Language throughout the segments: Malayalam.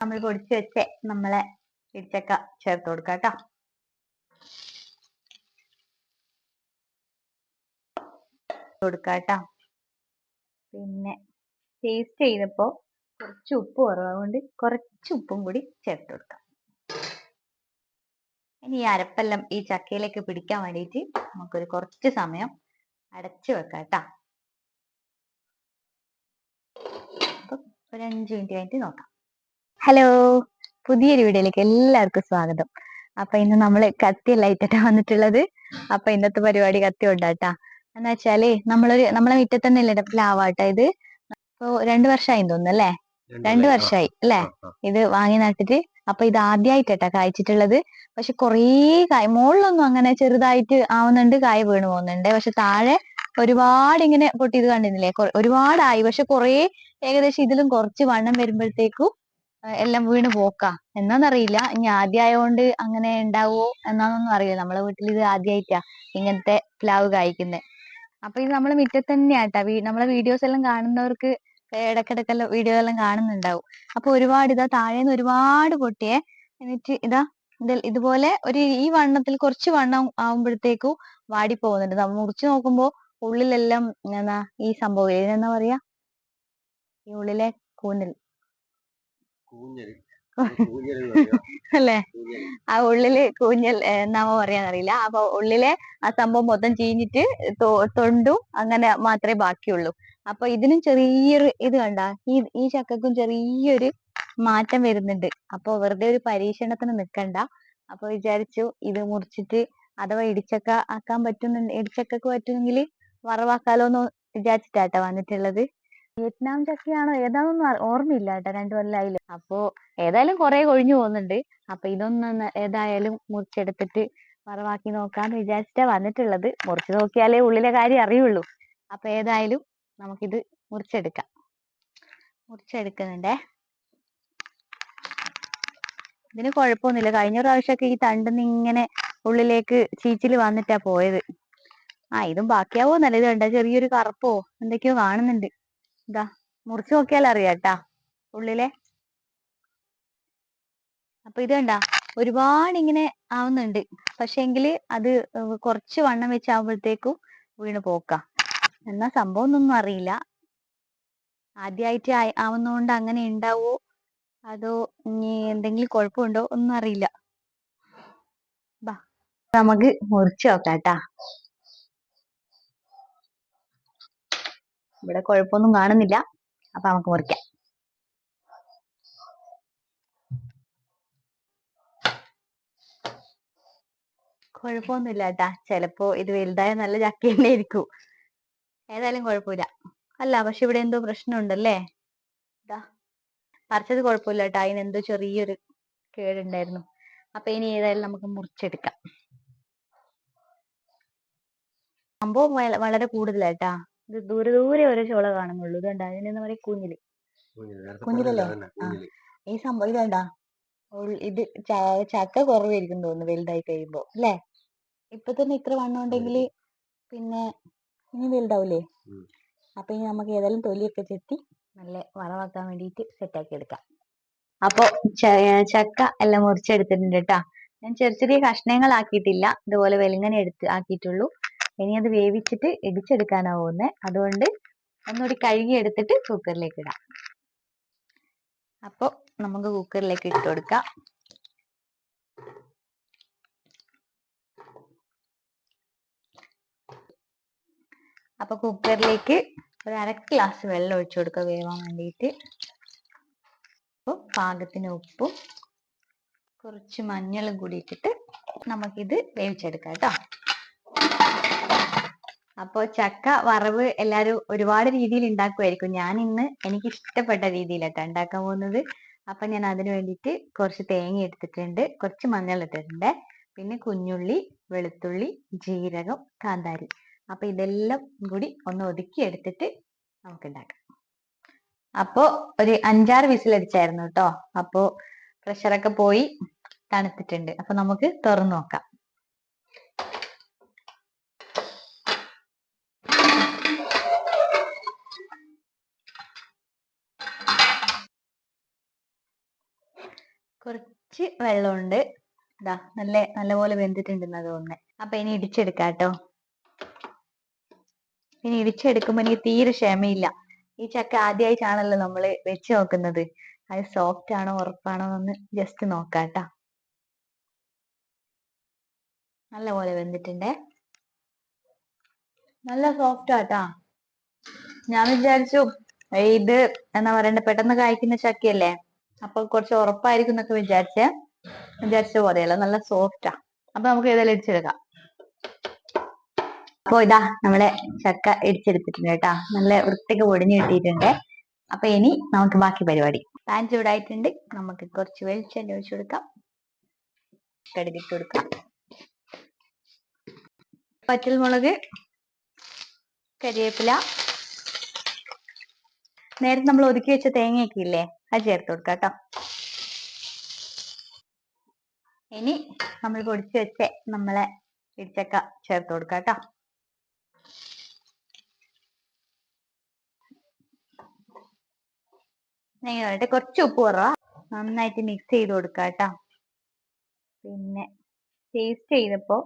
നമ്മൾ പൊടിച്ചു വെച്ച നമ്മളെ ഇടിച്ചക്ക ചേർത്ത് കൊടുക്കാം കേട്ടോ. കൊടുക്കാം കേട്ടോ. പിന്നെ ടേസ്റ്റ് ചെയ്തപ്പോ കുറച്ച് ഉപ്പ് കുറവാകൊണ്ട് കുറച്ച് ഉപ്പും കൂടി ചേർത്ത് കൊടുക്കാം. ഇനി ഈ അരപ്പെല്ലാം ഈ ചക്കയിലേക്ക് പിടിക്കാൻ വേണ്ടിയിട്ട് നമുക്കൊരു കുറച്ച് സമയം അടച്ചു വെക്കാം കേട്ടോ. ഒരു അഞ്ച് മിനിറ്റ് കഴിഞ്ഞിട്ട് നോക്കാം. ഹലോ പുതിയൊരു വീഡിയോയിലേക്ക് എല്ലാവർക്കും സ്വാഗതം. അപ്പൊ ഇന്ന് നമ്മൾ കത്തി ഇട്ടിട്ടാ വന്നിട്ടുള്ളത്. അപ്പൊ ഇന്നത്തെ പരിപാടി കത്തി ഉണ്ടാട്ടാ എന്ന് വെച്ചാൽ നമ്മളൊരു നമ്മളെ മുറ്റത്ത് തന്നെ അല്ലേ പ്ലാവാട്ടോ ഇത്? ഇപ്പൊ രണ്ടു വർഷമായി തോന്നുന്നു അല്ലേ? രണ്ടു വർഷമായി അല്ലേ? ഇത് വാങ്ങി നട്ടിട്ട് അപ്പൊ ഇത് ആദ്യമായിട്ടാ കായ്ച്ചിട്ടുള്ളത്. പക്ഷെ കുറേ കായ് മുകളിലൊന്നും അങ്ങനെ ചെറുതായിട്ട് ആവുന്നുണ്ട് കായ് വീണ് പോകുന്നുണ്ട്. പക്ഷെ താഴെ ഒരുപാട് ഇങ്ങനെ പൊട്ടി പൊട്ടിയത് കണ്ടിരുന്നില്ലേ? ഒരുപാടായി. പക്ഷെ കുറേ ഏകദേശം ഇതിലും കുറച്ച് വണ്ണം വരുമ്പോഴത്തേക്കും എല്ലാം വീണ് പോക്കാ. എന്നാന്നറിയില്ല. ഇനി ആദ്യമായോണ്ട് അങ്ങനെ ഉണ്ടാവോ എന്നാന്നൊന്നും അറിയില്ല. നമ്മളെ വീട്ടിൽ ഇത് ആദ്യമായിട്ടാ ഇങ്ങനത്തെ പ്ലാവ് കായ്ക്കുന്നത് അപ്പൊ ഇത് നമ്മളെ മുറ്റത്ത് തന്നെയാട്ടാ നമ്മളെ വീഡിയോസ് എല്ലാം കാണുന്നവർക്ക് ഇടക്കിടക്കെല്ലാം വീഡിയോ എല്ലാം കാണുന്നുണ്ടാവും. അപ്പൊ ഒരുപാട് ഇതാ താഴേന്ന് ഒരുപാട് പൊട്ടിയെ. എന്നിട്ട് ഇതാ ഇതുപോലെ ഒരു ഈ വണ്ണത്തിൽ കുറച്ച് വണ്ണം ആവുമ്പോഴത്തേക്കും വാടി പോകുന്നുണ്ട് നമ്മൾ മുറിച്ച് നോക്കുമ്പോ ഉള്ളിലെല്ലാം എന്നാ ഈ സംഭവം ഇതിനെന്താ പറയാ? ഈ ഉള്ളിലെ കൂന്നൽ അല്ലേ? ആ ഉള്ളിൽ കൂഞ്ഞൽ എന്നാമോ പറയാന്നറിയില്ല. അപ്പൊ ഉള്ളിലെ ആ സംഭവം മൊത്തം ചീഞ്ഞിട്ട് തൊണ്ടും അങ്ങനെ മാത്രമേ ബാക്കിയുള്ളൂ. അപ്പൊ ഇതിനും ചെറിയൊരു ഇത് കണ്ട? ഈ ഈ ചക്കക്കും ചെറിയൊരു മാറ്റം വരുന്നുണ്ട്. അപ്പൊ വെറുതെ ഒരു പരീക്ഷണത്തിന് നിക്കണ്ട. അപ്പൊ വിചാരിച്ചു ഇത് മുറിച്ചിട്ട് അഥവാ ഇടിച്ചക്ക ആക്കാൻ പറ്റുന്നുണ്ട് ഇടിച്ചക്കക്ക് പറ്റുമെങ്കിൽ വറവാക്കാലോന്ന് വിചാരിച്ചിട്ടാട്ടോ വന്നിട്ടുള്ളത്. വിയറ്റ്നാം ചക്കയാണോ ഏതാണെന്ന് ഓർമ്മയില്ല കേട്ടോ രണ്ടു കൊല്ലായില്ലേ. അപ്പോ ഏതായാലും കുറെ കൊഴിഞ്ഞു പോകുന്നുണ്ട്. അപ്പൊ ഇതൊന്ന് ഏതായാലും മുറിച്ചെടുത്തിട്ട് വറവാക്കി നോക്കാന്ന് വിചാരിച്ചിട്ടാ വന്നിട്ടുള്ളത്. മുറിച്ചു നോക്കിയാലേ ഉള്ളിലെ കാര്യം അറിയുള്ളൂ. അപ്പൊ ഏതായാലും നമുക്കിത് മുറിച്ചെടുക്കാം. മുറിച്ചെടുക്കുന്നുണ്ടേ. ഇതിന് കുഴപ്പമൊന്നുമില്ല. കഴിഞ്ഞ പ്രാവശ്യമൊക്കെ ഈ തണ്ടിന്ന് ഇങ്ങനെ ഉള്ളിലേക്ക് ചീച്ചിൽ വന്നിട്ടാ പോയത്. ആ ഇതും ബാക്കിയാവോ? നല്ല ഇത് കണ്ട? ചെറിയൊരു കറുപ്പോ? എന്തൊക്കെയോ കാണുന്നുണ്ട്. ഇതാ മുറിച്ചു നോക്കിയാൽ അറിയാട്ടാ ഉള്ളിലെ. അപ്പൊ ഇത് കണ്ട ഒരുപാട് ഇങ്ങനെ ആവുന്നുണ്ട്. പക്ഷെങ്കിൽ അത് കുറച്ച് വണ്ണം വെച്ചാവുമ്പോഴത്തേക്കും വീണ് പോക്ക. എന്നാ സംഭവം ഒന്നും അറിയില്ല. ആദ്യമായിട്ട് ആവുന്നോണ്ട് അങ്ങനെ ഉണ്ടാവോ അതോ ഇനി എന്തെങ്കിലും കുഴപ്പമുണ്ടോ? ഒന്നും അറിയില്ല. ബാ നമുക്ക് മുറിച്ച് നോക്കാട്ടാ. ഇവിടെ കുഴപ്പമൊന്നും കാണുന്നില്ല. അപ്പൊ നമുക്ക് മുറിക്കാം. കുഴപ്പമൊന്നുമില്ല കേട്ടാ ചിലപ്പോ ഇത് വലുതായ നല്ല ചക്ക തന്നെ ആയിരിക്കും ഏതായാലും കുഴപ്പമില്ല. അല്ല പക്ഷെ ഇവിടെ എന്തോ പ്രശ്നമുണ്ടല്ലേ? ഇതാ പറിച്ചത് കുഴപ്പമില്ല കേട്ടോ അതിന് എന്തോ ചെറിയൊരു കേടുണ്ടായിരുന്നു. അപ്പൊ ഇനി ഏതായാലും നമുക്ക് മുറിച്ചെടുക്കാം. സംഭവം വളരെ കൂടുതലായിട്ടാ ഇത് ദൂരെ ദൂരെ ഒരു ചോള കാണുന്നുള്ളൂ. ഇതുണ്ട് അതിനെന്താ പറയാ കുഞ്ഞിൽ. കുഞ്ഞിലല്ലേ? ഈ സംഭവം ഇതേണ്ടാ? ഇത് ചക്ക കുറവായിരിക്കും തോന്നുന്നു വലുതായി കഴിയുമ്പോ. അല്ലേ? ഇപ്പൊ തന്നെ ഇത്ര വണ്ണം ഉണ്ടെങ്കിൽ പിന്നെ ഇനി വലുതാവൂലേ? അപ്പൊ ഇനി നമുക്ക് ഏതായാലും തൊലിയൊക്കെ ചെത്തി നല്ല വറവാക്കാൻ വേണ്ടിയിട്ട് സെറ്റാക്കി എടുക്കാം. അപ്പൊ ചക്ക എല്ലാം മുറിച്ചെടുത്തിട്ടുണ്ട് കേട്ടാ. ഞാൻ ചെറിയ ചെറിയ കഷ്ണങ്ങൾ ആക്കിയിട്ടില്ല ഇതുപോലെ വെലുങ്ങനെ എടുത്ത് ആക്കിയിട്ടുള്ളൂ. ഇനി അത് വേവിച്ചിട്ട് ഇടിച്ചെടുക്കാനാവുന്നേ. അതുകൊണ്ട് ഒന്നുകൂടി കഴുകി എടുത്തിട്ട് കുക്കറിലേക്ക് ഇടാം. അപ്പോൾ നമുക്ക് കുക്കറിലേക്ക് ഇട്ട് കൊടുക്കാം. അപ്പൊ കുക്കറിലേക്ക് ഒരു അര ഗ്ലാസ് വെള്ളം ഒഴിച്ചു കൊടുക്കുക വേവാൻ വേണ്ടിയിട്ട്. അപ്പോൾ പാകത്തിന് ഉപ്പും കുറച്ച് മഞ്ഞളും കൂടി ഇട്ടിട്ട് നമുക്കിത് വേവിച്ചെടുക്കാം കേട്ടോ. അപ്പോൾ ചക്ക വറവ് എല്ലാവരും ഒരുപാട് രീതിയിൽ ഉണ്ടാക്കുമായിരിക്കും ഞാൻ ഇന്ന് എനിക്ക് ഇഷ്ടപ്പെട്ട രീതിയിലാട്ടോ ഉണ്ടാക്കാൻ പോകുന്നത്. അപ്പൊ ഞാൻ അതിന് വേണ്ടിയിട്ട് കുറച്ച് തേങ്ങ എടുത്തിട്ടുണ്ട്. കുറച്ച് മഞ്ഞൾ ഇട്ടിട്ടുണ്ട്. പിന്നെ കുഞ്ഞുള്ളി വെളുത്തുള്ളി ജീരകം കാന്താരി. അപ്പൊ ഇതെല്ലാം കൂടി ഒന്ന് ഒതുക്കി എടുത്തിട്ട് നമുക്ക് ഉണ്ടാക്കാം. അപ്പോ ഒരു അഞ്ചാറ് വിസിലടിച്ചായിരുന്നു കേട്ടോ. അപ്പോ പ്രഷറൊക്കെ പോയി തണുത്തിട്ടുണ്ട്. അപ്പൊ നമുക്ക് തുറന്നു നോക്കാം. കുറച്ച് വെള്ളമുണ്ട്. ഇതാ നല്ല നല്ലപോലെ വെന്തിട്ടുണ്ടെന്ന് തോന്നുന്നത് അപ്പൊ ഇനി ഇടിച്ചെടുക്കാട്ടോ. ഇനി ഇടിച്ചെടുക്കുമ്പോ എനിക്ക് തീരെ ക്ഷമയില്ല. ഈ ചക്ക ആദ്യമായിട്ടാണല്ലോ നമ്മൾ വെച്ച് നോക്കുന്നത്. അത് സോഫ്റ്റ് ആണോ ഉറപ്പാണോ എന്ന് ജസ്റ്റ് നോക്കാട്ടാ. നല്ലപോലെ വെന്തിട്ടുണ്ടേ. നല്ല സോഫ്റ്റ് ആട്ടാ. ഞാൻ വിചാരിച്ചു ഇത് എന്നാ പറയണ്ടേ പെട്ടെന്ന് കായ്ക്കുന്ന ചക്കയല്ലേ? അപ്പൊ കുറച്ച് ഉറപ്പായിരിക്കും എന്നൊക്കെ വിചാരിച്ചേ വിചാരിച്ച പോലെയല്ല നല്ല സോഫ്റ്റാ അപ്പൊ നമുക്ക് ഏതായാലും ഇടിച്ചെടുക്കാം. അപ്പൊ ഇതാ നമ്മളെ ചക്ക ഇടിച്ചെടുത്തിട്ടുണ്ട് കേട്ടാ. നല്ല വൃത്തിക്ക് പൊടിഞ്ഞു കിട്ടിയിട്ടുണ്ട്. അപ്പൊ ഇനി നമുക്ക് ബാക്കി പരിപാടി. പാൻ ചൂടായിട്ടുണ്ട്. നമുക്ക് കുറച്ച് വെളിച്ചെണ്ണ ഒഴിച്ചു കൊടുക്കാം. കടുകിട്ട് കൊടുക്കാം. പച്ചമുളക് കരിവേപ്പില നേരത്തെ നമ്മൾ ഒതുക്കി വെച്ച തേങ്ങയൊക്കെ ഇല്ലേ? അത് ചേർത്ത് കൊടുക്കാം കേട്ടോ. ഇനി നമ്മൾ പൊടിച്ചു വെച്ച നമ്മളെ ഇടിച്ചക്ക ചേർത്ത് കൊടുക്കാം കേട്ടോ. ഇങ്ങനെ കുറച്ച് ഉപ്പ് കുറവാ. നന്നായിട്ട് മിക്സ് ചെയ്ത് കൊടുക്കാം കേട്ടോ. പിന്നെ ടേസ്റ്റ് ചെയ്തപ്പോ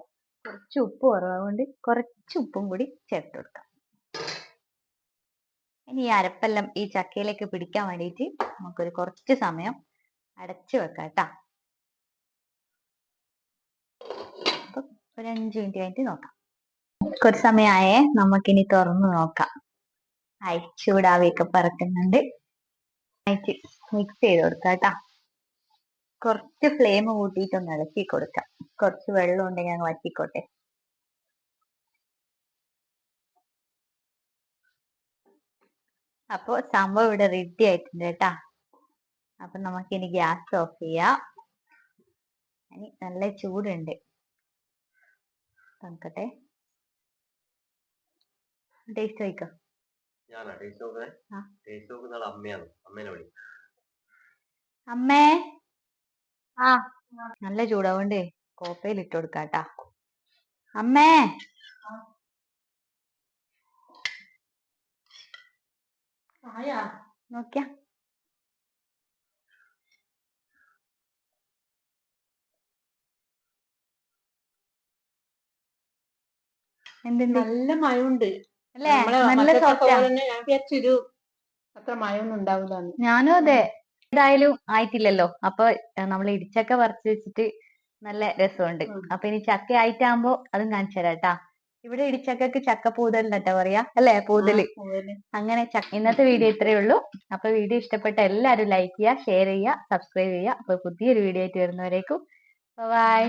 കുറച്ച് ഉപ്പ് കുറവാ. കൊണ്ട് കുറച്ച് ഉപ്പും കൂടി ചേർത്ത് കൊടുക്കാം. ഇനി ഈ അരപ്പെല്ലാം ഈ ചക്കയിലേക്ക് പിടിക്കാൻ വേണ്ടിയിട്ട് നമുക്കൊരു കുറച്ച് സമയം അടച്ചു വെക്കാം കേട്ടോ. ഒരു അഞ്ച് മിനിറ്റ് കഴിഞ്ഞിട്ട് നോക്കാം. കുറച്ച് സമയമായേ നമുക്കിനി തുറന്നു നോക്കാം. ആയി ചൂടാവിയൊക്കെ പറക്കുന്നുണ്ട്. ആയിട്ട് മിക്സ് ചെയ്ത് കൊടുക്കാം കേട്ടോ. കുറച്ച് ഫ്ലെയിം കൂട്ടിയിട്ടൊന്ന് ഇളക്കി കൊടുക്കാം. കുറച്ച് വെള്ളം ഉണ്ടെങ്കിൽ അങ്ങ് വറ്റിക്കോട്ടെ. അപ്പൊ സംഭവം ഇവിടെ റെഡി ആയിട്ടുണ്ട് കേട്ടാ. അപ്പൊ നമുക്കിനി ഗ്യാസ് ഓഫ് ചെയ്യാം. ഇനി നല്ല ചൂടുണ്ട്. തണുക്കട്ടെ ടേസ്റ്റ് നോക്കാം. അമ്മേ? ആ. നല്ല ചൂടാവണ്ടേ കോപ്പയിൽ ഇട്ട് കൊടുക്കാട്ടാ അമ്മേ? നോക്കിയാ. എന്തുണ്ട്? നല്ല മഴയുണ്ട്. അല്ലേ? നല്ല വിചാരിച്ചൊരു അത്ര ഉണ്ടാവില്ല ഞാനും അതെ. ഏതായാലും ആയിട്ടില്ലല്ലോ. അപ്പൊ നമ്മൾ ഇടിച്ചൊക്കെ പറിച്ച് വെച്ചിട്ട് നല്ല രസമുണ്ട്. അപ്പൊ ഇനി ചക്ക ആയിട്ടാകുമ്പോ അതും കാണിച്ചു തരാട്ടാ ഇവിടെ ഇടിച്ചക്കക്ക് ചക്ക പൂതൽ കേട്ടോ പറയാ അല്ലെ? പൂതൽ. അങ്ങനെ ഇന്നത്തെ വീഡിയോ ഇത്രയേ ഉള്ളൂ. അപ്പൊ വീഡിയോ ഇഷ്ടപ്പെട്ട എല്ലാവരും ലൈക്ക് ചെയ്യുക ഷെയർ ചെയ്യുക സബ്സ്ക്രൈബ് ചെയ്യുക. അപ്പൊ പുതിയൊരു വീഡിയോ ആയിട്ട് വരുന്നവരേക്കും. ബൈ